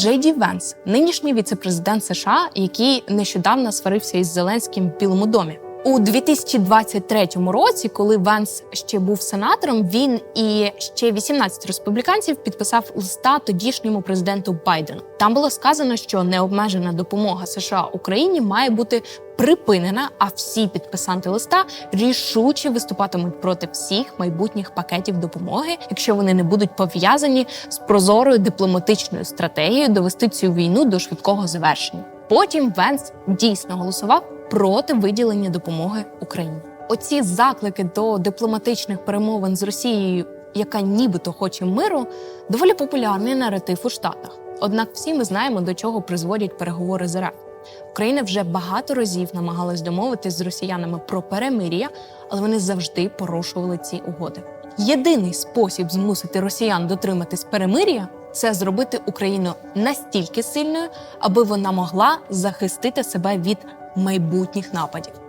Джей Ді Венс, нинішній віцепрезидент США, який нещодавно сварився із Зеленським в Білому домі. У 2023 році, коли Венс ще був сенатором, він і ще 18 республіканців підписав листа тодішньому президенту Байдену. Там було сказано, що необмежена допомога США Україні має бути припинена, а всі підписанти листа рішуче виступатимуть проти всіх майбутніх пакетів допомоги, якщо вони не будуть пов'язані з прозорою дипломатичною стратегією довести цю війну до швидкого завершення. Потім Венс дійсно голосував проти виділення допомоги Україні. Оці заклики до дипломатичних перемовин з Росією, яка нібито хоче миру, доволі популярний наратив у Штатах. Однак всі ми знаємо, до чого призводять переговори з РФ. Україна вже багато разів намагалась домовитись з росіянами про перемир'я, але вони завжди порушували ці угоди. Єдиний спосіб змусити росіян дотриматись перемир'я це зробити Україну настільки сильною, аби вона могла захистити себе від майбутніх нападів.